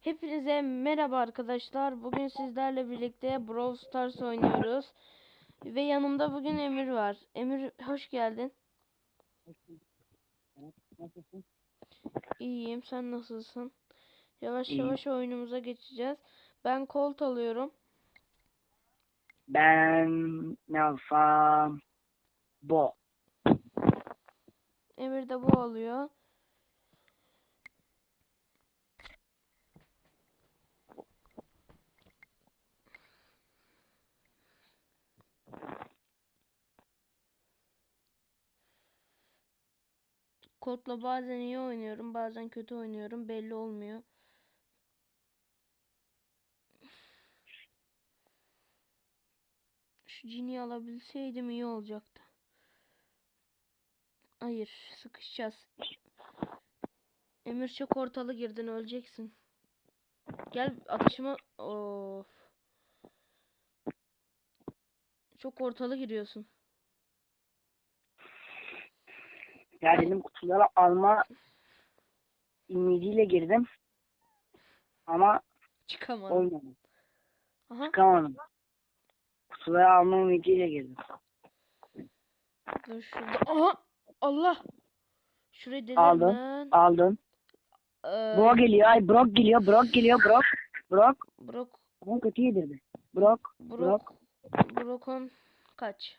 Hepinize merhaba arkadaşlar. Bugün sizlerle birlikte Brawl Stars oynuyoruz. Ve yanımda bugün Emir var. Emir hoş geldin. Nasılsın? İyiyim. Sen nasılsın? Yavaş İyiyim. yavaş oyunumuza geçeceğiz. Ben Colt alıyorum. Ben ne alsam? Bo. Emir de bu alıyor. Colt'la bazen iyi oynuyorum, bazen kötü oynuyorum. Belli olmuyor. Şu Ginny'i alabilseydim iyi olacaktı. Hayır, sıkışacağız. Emir çok ortalı girdin, öleceksin. Gel atışıma... Of. Çok ortalı giriyorsun. Ya dedim kutuları alma ümidiyle girdim. Ama Çıkamadım. olmadı. Aha, Çıkamadım. Kutuları alma ümidiyle girdim. dur şurada. Aha, Allah. Şurayı delerim Aldım. ben. Aldım. Ee, Brock geliyor. Ay Brock geliyor. Brock geliyor. Brock. Brock. Brock, Ama kötü yedirdi. Brock. Brock, Brock'un kaç?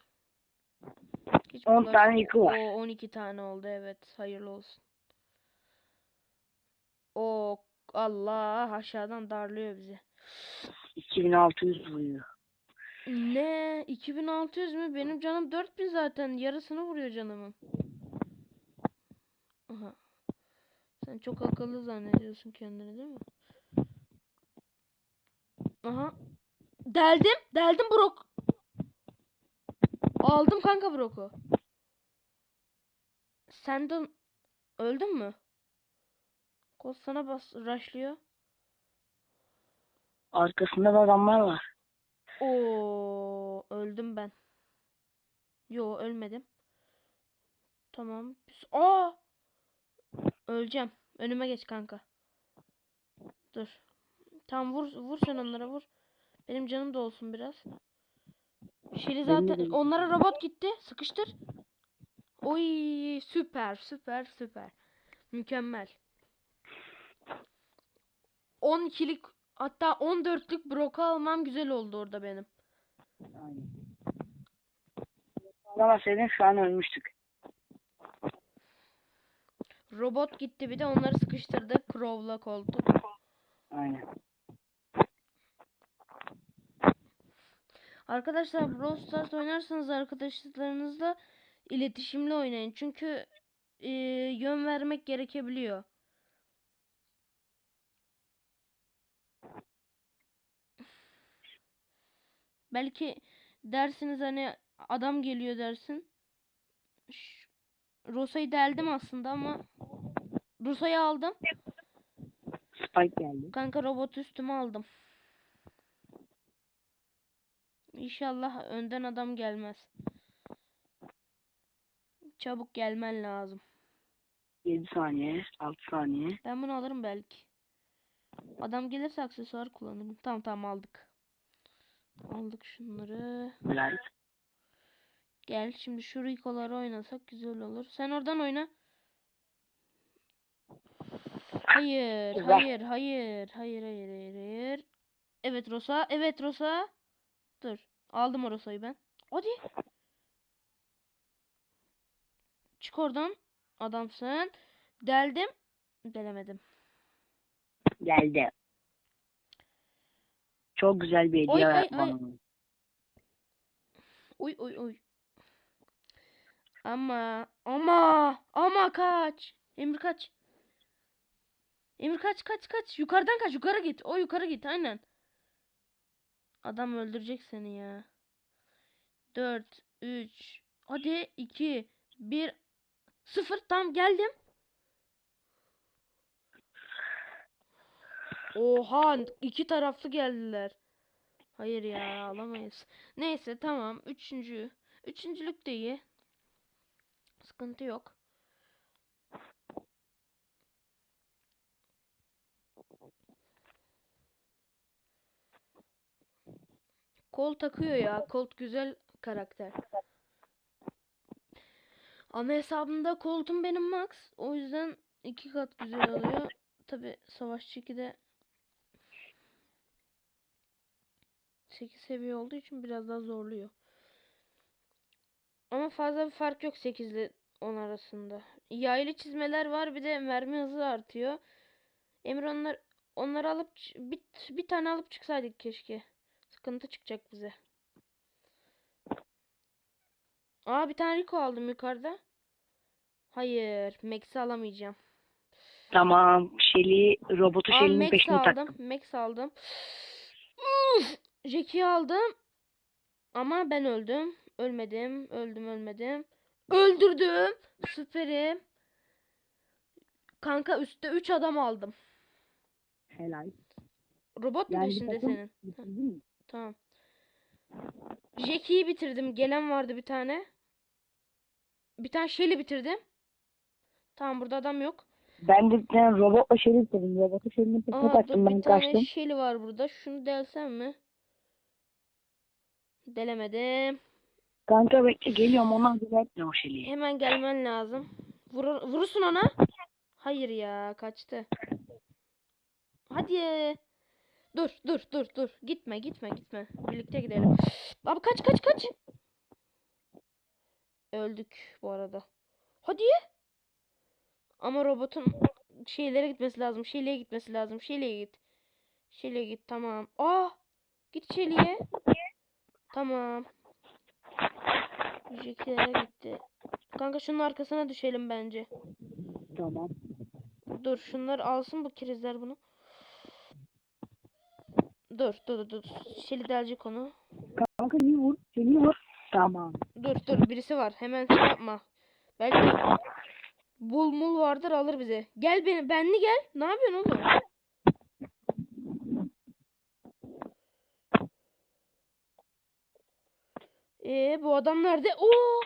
Hiç 10 bulaş- tane yıkı var. O 12 tane oldu evet. Hayırlı olsun. O Allah aşağıdan darlıyor bizi. 2600 vuruyor. Ne? 2600 mü? Benim canım 4000 zaten. Yarısını vuruyor canımın. Aha. Sen çok akıllı zannediyorsun kendini değil mi? Aha. Deldim. Deldim Brock. Aldım kanka Brock'u. Sen de öldün mü? Kol sana bas rushlıyor. Arkasında da adamlar var. Oo, öldüm ben. Yo, ölmedim. Tamam. Aa! Öleceğim. Önüme geç kanka. Dur. Tamam vur vur sen onlara vur. Benim canım da olsun biraz. De zaten onlara robot gitti. Sıkıştır. Oy süper süper süper. Mükemmel. 12'lik hatta 14'lük Brock'u almam güzel oldu orada benim. Alamasaydın şu an ölmüştük. Robot gitti bir de onları sıkıştırdı. Crow'la koltuk. Aynen. Arkadaşlar Brawl Stars oynarsanız arkadaşlarınızla iletişimli oynayın. Çünkü e, yön vermek gerekebiliyor. Belki dersiniz hani adam geliyor dersin. Rosa'yı deldim aslında ama Rosa'yı aldım. Spike geldi. Kanka robot üstüme aldım. İnşallah önden adam gelmez. Çabuk gelmen lazım. 7 saniye. 6 saniye. Ben bunu alırım belki. Adam gelirse aksesuar kullanırım. Tamam tamam aldık. Aldık şunları. Helal. Gel şimdi şu Rico'ları oynasak güzel olur. Sen oradan oyna. Hayır, Güzel. hayır, hayır, hayır, hayır, hayır, hayır. Evet Rosa, evet Rosa. Dur, aldım o Rosa'yı ben. Hadi. Çık oradan. Adamsın. Deldim. Delemedim. Geldi. Çok güzel bir hediye bana. Uy uy uy. Ama ama ama kaç. Emir kaç. Emir kaç kaç kaç. Yukarıdan kaç. Yukarı git. O yukarı git aynen. Adam öldürecek seni ya. 4 3 Hadi 2 1 0 tam geldim. Oha iki taraflı geldiler. Hayır ya alamayız. Neyse tamam. Üçüncü. Üçüncülük de iyi. Sıkıntı yok. Colt takıyor ya. Colt güzel karakter. Ana hesabımda Colt'um benim max. O yüzden iki kat güzel oluyor. Tabi Savaşçı 2'de 8 seviye olduğu için biraz daha zorluyor. Ama fazla bir fark yok 8 ile 10 arasında. Yaylı çizmeler var bir de mermi hızı artıyor. Emir onlar onları alıp bir, bir tane alıp çıksaydık keşke. Sıkıntı çıkacak bize. Aa bir tane Rico aldım yukarıda. Hayır, Max'i alamayacağım. Tamam. Shelly robotu Aa Max peşine aldım. taktım. Max aldım. Uf! Jackie'yi aldım. Ama ben öldüm. Ölmedim. Öldüm ölmedim. Öldürdüm. Süperim. Kanka üstte 3 adam aldım. Helal. Robot mu Yani peşinde senin? Tamam. Jackie'yi bitirdim. Gelen vardı bir tane. Bir tane Shelly bitirdim. Tamam burada adam yok. Ben de bir tane robotla Shelly bitirdim. Robotu Shelly'nin peşine Aa dur taktım. bir Ben tane kaçtım. Shelly var burada. Şunu delsem mi? Delemedim. Kanka bekle geliyorum. Ona etme o Shelly'yi. Hemen gelmen lazım. Vurur, vurursun ona. Hayır ya kaçtı. Hadi. Dur dur dur dur. Gitme gitme gitme. Birlikte gidelim. Abi kaç kaç kaç. Öldük bu arada. Hadi. Ama robotun şeylere gitmesi lazım. Şeyliğe gitmesi lazım. Şeyliğe git. Şeyliğe git tamam. Aa! Git Şeyliğe. Tamam. Jack'lere gitti. Kanka şunun arkasına düşelim bence. Tamam. Dur şunlar alsın bu kirizler bunu. Dur dur dur. Şeli delecek onu. Kanka iyi vur. Shelly'yi vur. Tamam. Dur dur birisi var. Hemen şey yapma. Belki bul mul vardır alır bizi. Gel beni benli gel. Ne yapıyorsun oğlum? Ee bu adam nerede? Oo!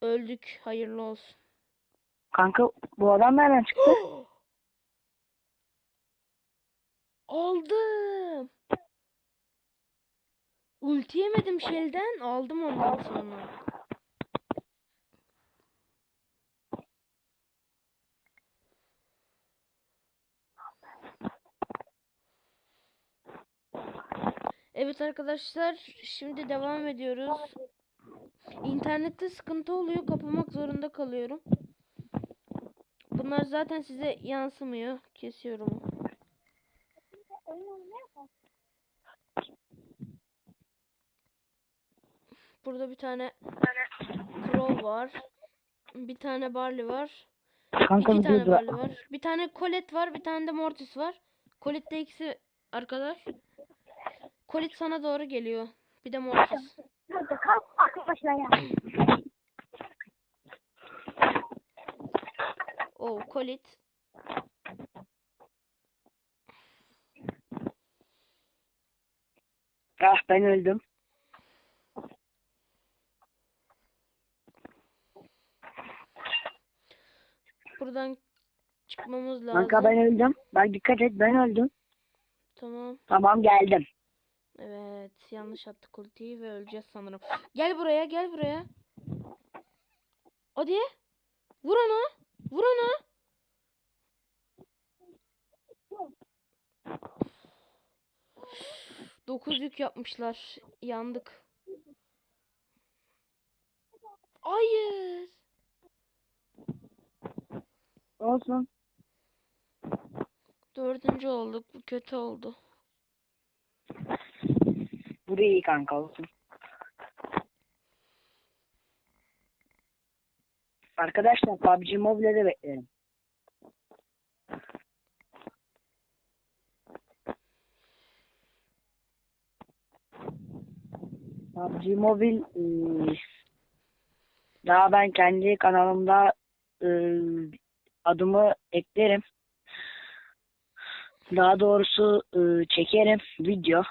Öldük. Hayırlı olsun. Kanka bu adam nereden çıktı? Aldım. Ulti yemedim Shell'den. Aldım ondan sonra. Evet arkadaşlar, şimdi devam ediyoruz. İnternette sıkıntı oluyor, kapamak zorunda kalıyorum. Bunlar zaten size yansımıyor. Kesiyorum. Burada bir tane Crow var. Bir tane Barley var. Kanka İki tane. Barley var. Bir tane Colette var. Bir tane de Mortis var. Colette de ikisi arkadaş. Colette sana doğru geliyor. Bir de Mortis. Oh Colette. Ah ben öldüm. Buradan çıkmamız lazım. Kanka ben öldüm. Bak dikkat et ben öldüm. Tamam. Tamam geldim. Evet. Yanlış attık ultiyi ve öleceğiz sanırım. Gel buraya. Gel buraya. Hadi. Vur ona. Vur ona. Dokuz yük yapmışlar. Yandık. Hayır. Olsun. Dördüncü olduk. Bu kötü oldu. Bu da iyi kanka olsun. Arkadaşlar PUBG Mobile'de beklerim. PUBG Mobile eee, daha ben kendi kanalımda eee, adımı eklerim. Daha doğrusu eee, çekerim video.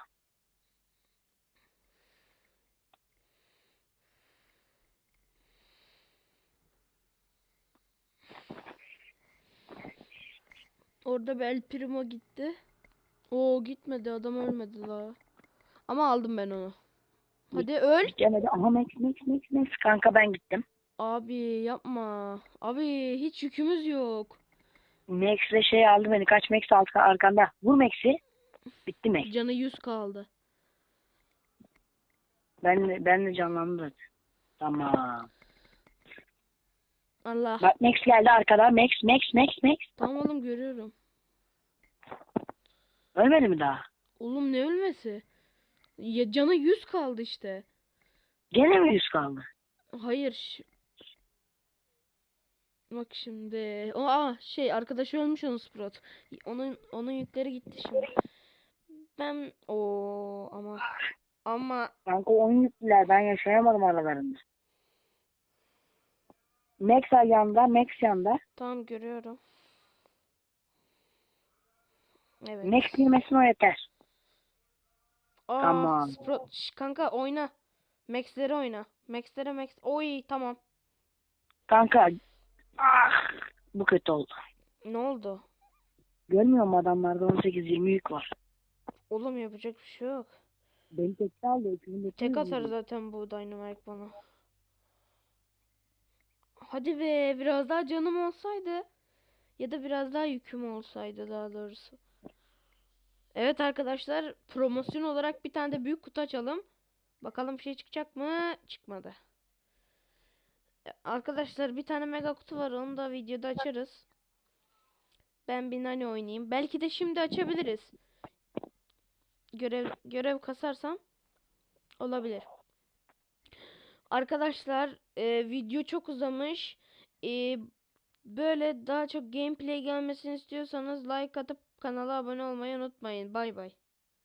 Orada bir El Primo gitti. Oo gitmedi. Adam ölmedi la. Ama aldım ben onu. Hadi öl. Gitmedi. Aha Max Max Max Max. Kanka ben gittim. Abi yapma. Abi hiç yükümüz yok. Max'le şey aldı beni. Kaç Max alt arkanda. Vur Max'i. Bitti Max. Canı 100 kaldı. Ben de, ben de canlandım. Tamam. Allah. Bak Max geldi arkada. Max Max Max Max. Tamam oğlum görüyorum. Ölmedi mi daha? Oğlum ne ölmesi? Ya canı 100 kaldı işte. Gene mi yüz kaldı? Hayır. Bak şimdi. O aa, şey arkadaşı ölmüş onun Sprout. Onun onun yükleri gitti şimdi. Ben o ama ama Kanka oyun yüklüler. Ben yaşayamadım aralarında. Max yanda. Max yanda. tamam görüyorum. Evet. Max girmesin o yeter. Aa, Tamam. Sprout Şş, kanka oyna. Max'leri oyna. Max'lere Max. Oy tamam. Kanka. Ah, bu kötü oldu. Ne oldu? Görmüyor musun adamlarda 18-20 yük var. Oğlum yapacak bir şey yok. Beni tekte aldı. Tek atar zaten bu Dynamite bana. Hadi be biraz daha canım olsaydı. Ya da biraz daha yüküm olsaydı daha doğrusu. Evet arkadaşlar promosyon olarak bir tane de büyük kutu açalım. Bakalım bir şey çıkacak mı? Çıkmadı. Arkadaşlar bir tane mega kutu var onu da videoda açarız. Ben bir nani oynayayım. Belki de şimdi açabiliriz. Görev görev kasarsam olabilir. Arkadaşlar e, video çok uzamış. E, böyle daha çok gameplay gelmesini istiyorsanız like atıp kanala abone olmayı unutmayın. Bay bay.